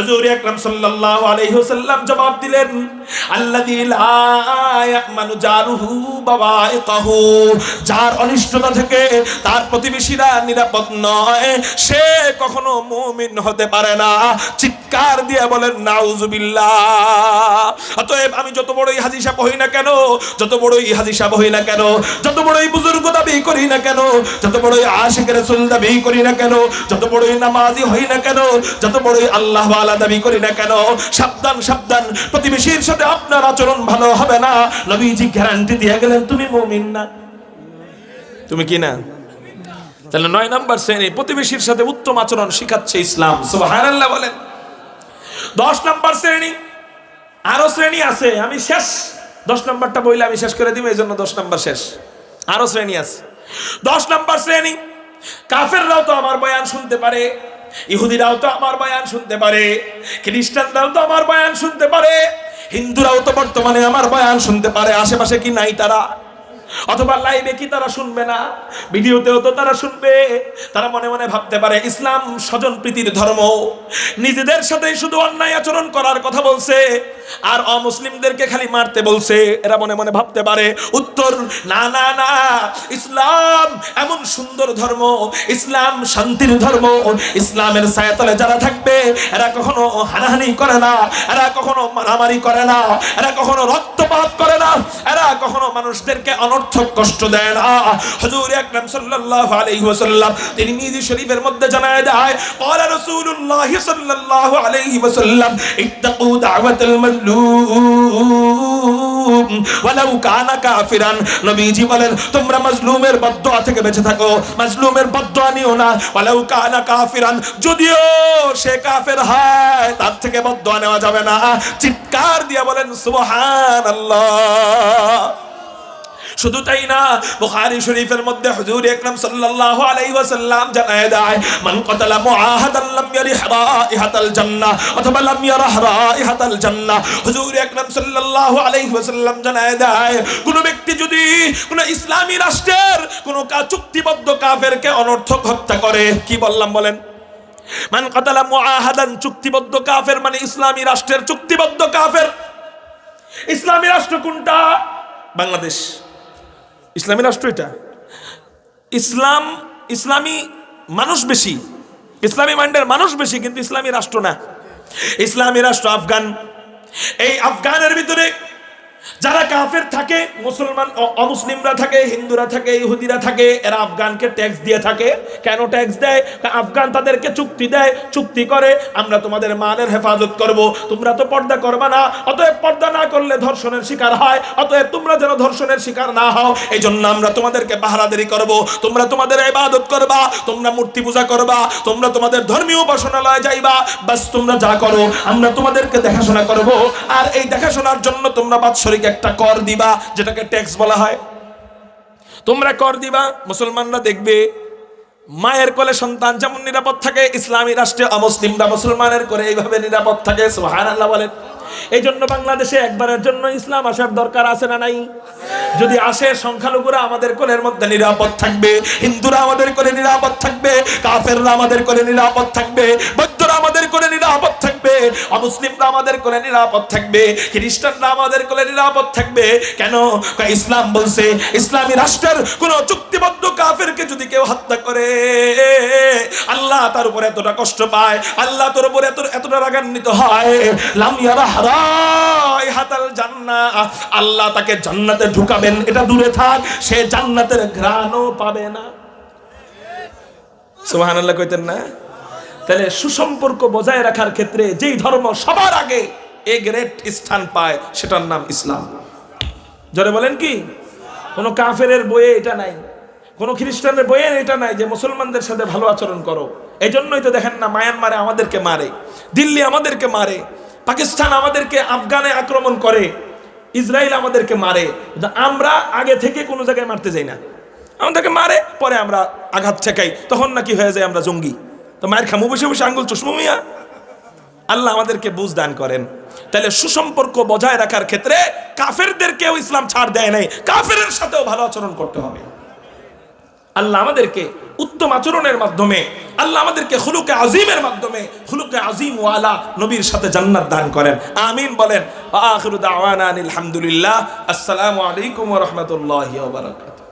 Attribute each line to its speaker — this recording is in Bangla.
Speaker 1: আকরাম সাল্লাল্লাহু আলাইহি ওয়াসাল্লাম জবাব দিলেন, আল্লাযী লা ইয়ামানু জারুহু যার অনিষ্টতা থেকে তার প্রতিবেশীরা নিরাপদ নয়, সে কখনো মুমিন হতে পারে না। চিৎকার দিয়ে বলেন নাউজুবিল্লাহ অতএব আমি যত বড়ই হাজি সাহেব হই না কেন, যত বড়ই হাজি সাহেব হই না কেন, যত বড়ই বুজুর্গ দাবি করি না কেন, যত বড়ই আশিক রাসূল দাবি করি না কেন, যত বড়ই নামাজি হই না কেন, যত বড়ই আল্লাহ ওয়ালা দাবি করি না কেন? সাবধান সাবধান। প্রতিবেশীর সাথে আপনার আচরণ ভালো হবে না। নবীজি গ্যারান্টি দিয়ে গেলেন, তুমি মুমিন না। তুমি কি না? তাহলে নয় নাম্বার শ্রেণি, প্রতিবেশীর সাথে উত্তম আচরণ শিখাচ্ছে ইসলাম। সুবহানাল্লাহ বলেন। দশ নাম্বার শ্রেণি, আরও শ্রেণি আছে, আমি শেষ। দশ নাম্বারটা বইলে আমি শেষ করে দিব এই জন্য দশ নাম্বার শেষ। আরও শ্রেণি আছে। দশ নাম্বার শ্রেণি, কাফেররাও তো আমার বয়ান শুনতে পারে। ইহুদিরাও তো আমার বায়ান শুনতে পারে, খ্রিস্টানরাও তো আমার বায়ান শুনতে পারে, হিন্দুরাও তো বর্তমানে আমার বায়ান শুনতে পারে, আশেপাশে কি নাই তারা? অথবা লাইভে কি তারা শুনবে না? ভিডিওতেও তো তারা শুনবে। তারা মনে মনে ভাবতে পারে, ইসলাম স্বজন প্রীতির ধর্ম। নিজেদের সাথে শুধু অন্যায় আচরণ করার কথা বলছে, আর অমুসলিমদেরকে খালি মারতে বলছে। এরা মনে মনে ভাবতে পারে, উত্তর, না না না, ইসলাম এমন সুন্দর ধর্ম, ইসলাম শান্তির ধর্ম, ইসলামের ছায়াতলে যারা থাকবে, এরা কখনো হানাহানি করে না, এরা কখনো মারামারি করে না, এরা কখনো রক্তপাত করে না, এরা কখনো মানুষদেরকে অনর্থক কষ্ট দেয় না হুজুর আকরাম সাল্লাল্লাহু আলাইহি ওয়াসাল্লাম তিনি মিজি শরীফের মধ্যে জানায় দেয় قال رسول الله صلى الله عليه وسلم اتقوا دعوة المظلوم ولو كان كافرا নবীজি বলেন তোমরা মাজলুমের বদদুয়া থেকে বেঁচে থাকো মাজলুমের বদদুয়া নিও না ওয়ালাউ কানা কাফিরান যদিও সে কাফের হয় তার থেকে বদদুয়া নেওয়া যাবে না চিৎকার দিয়ে বলেন সুবহানাল্লাহ শুধু তাই না, বুখারী শরীফের মধ্যে হুজুর আকরাম সাল্লাল্লাহু আলাইহি ওয়াসাল্লাম জানায় দেয়, মান কতালা মুআহাদান লাম ইয়ারিহ রাইহাতাল জান্নাহ অথবা লাম ইয়ারাহ রাইহাতাল জান্নাহ। হুজুর আকরাম সাল্লাল্লাহু আলাইহি ওয়াসাল্লাম জানায় দেয়, কোন ব্যক্তি যদি কোন ইসলামী রাষ্ট্রের কোন কা- চুক্তিবদ্ধ কাফেরকে অনর্থক হত্যা করে, কি বললাম বলেন? মান কতালা মুআহাদান চুক্তিবদ্ধ কাফের মানে ইসলামী রাষ্ট্রের চুক্তিবদ্ধ কাফের। ইসলামী রাষ্ট্র কোনটা? বাংলাদেশ। ইসলামী রাষ্ট্র এটা? ইসলাম, ইসলামী মানুষ বেশি, ইসলামী মাইন্ডের মানুষ বেশি, কিন্তু ইসলামী রাষ্ট্র না। ইসলামী রাষ্ট্র আফগান। এই আফগানের ভিতরে যারা কাফের থাকে, মুসলমান অমুসলিমরা থাকে, হিন্দুরা থাকে, ইহুদিরা থাকে, এরা আফগানকে ট্যাক্স দিয়ে থাকে। কেন ট্যাক্স দেয়? আফগান তাদেরকে চুক্তি দেয়, চুক্তি করে, আমরা তোমাদের মানের হেফাজত করব। তোমরা তো পর্দা করবা না। অতএব পর্দা না করলে ধর্ষণের শিকার হয়। অতএব তোমরা যেন ধর্ষণের শিকার না হও এই জন্য আমরা তোমাদেরকে পাহারাদারি করব। তোমরা তোমাদের ইবাদত করবা, তোমরা মূর্তি পূজা করবা, তোমরা তোমাদের ধর্মীয় উপাসনালয়ে যাইবা বাস তোমরা যা করো, আমরা তোমাদেরকে দেখাশোনা করব। আর এই দেখাশোনার জন্য তোমরা বাৎসরিক একটা কর দিবা, যেটাকে ট্যাক্স বলা হয়। তোমরা কর দিবা, মুসলমানরা দেখবে, মায়ের কোলে সন্তান যেমন নিরাপদ থাকে, ইসলামী রাষ্ট্রে অমুসলিমরা মুসলমানের করে এইভাবে নিরাপদ থাকে সোহান আল্লাহ বলেন। এই জন্য বাংলাদেশে একবারের জন্য ইসলাম আসার দরকার আছে না নাই? যদি আসে, সংখ্যালঘুরা আমাদের কোলের মধ্যে নিরাপদ থাকবে, হিন্দুরা আমাদের কোলে নিরাপদ থাকবে, কাফেররা আমাদের কোলে নিরাপদ থাকবে, বৌদ্ধরা আমাদের কোলে নিরাপদ থাকবে, অমুসলিমরা আমাদের কোলে নিরাপদ থাকবে, খ্রিস্টানরা আমাদের কোলে নিরাপদ থাকবে। কেন? ইসলাম বলছে, ইসলামী রাষ্ট্রের কোন চুক্তিবদ্ধ কাফেরকে যদি কেউ হত্যা করে, আল্লাহ তার উপরে এতটা কষ্ট পায়, আল্লাহ তোর উপরে এত এতটা রাগান্বিত হয়। লাম ইয়ারা হারাই হাতাল জান্নাহ। আল্লাহ তাকে জান্নাতে ঢুকাবেন, এটা দূরে থাক, সে জান্নাতের ঘ্রাণও পাবে না। সুবহানাল্লাহ কইতেন না? তাহলে সুসম্পর্ক বজায় রাখার ক্ষেত্রে যেই ধর্ম সবার আগে এ গ্রেট স্থান পায়, সেটার নাম ইসলাম। জোরে বলেন কি? কোনো কাফেরের বইয়ে এটা নাই, কোনো খ্রিস্টানের বইয়ে এটা নাই যে মুসলমানদের সাথে ভালো আচরণ করো। এই জন্যই তো দেখেন না মায়ানমারে আমাদেরকে মারে, দিল্লি আমাদেরকে মারে, পাকিস্তান আমাদেরকে আফগানে আক্রমণ করে ইসরায়েল আমাদেরকে মারে আমরা আগে থেকে কোনো জায়গায় মারতে যাই না। আমাদেরকে মারে, পরে আমরা আঘাত ঠেকাই, তখন নাকি হয়ে যায় আমরা জঙ্গি। তো মায়ের খামু বসে বসে আঙ্গুল চুসমু মিয়া। আল্লাহ আমাদেরকে বুঝ দান করেন। তাহলে সুসম্পর্ক বজায় রাখার ক্ষেত্রে কাফেরদেরকেও ইসলাম ছাড় দেয় নাই, কাফেরের সাথেও ভালো আচরণ করতে হবে। আল্লাহ আমাদেরকে উত্তম আচরণের মাধ্যমে, আল্লাহ আমাদেরকে হুলুকে আজিমের মাধ্যমে হুলুকে আজিম ওয়ালা নবীর সাথে জান্নাত দান করেন। আমিন বলেন আখিরু দাওয়ানা আলহামদুলিল্লাহ আসসালামু আলাইকুম রহমতুল্লাহ বারাকাতুহু।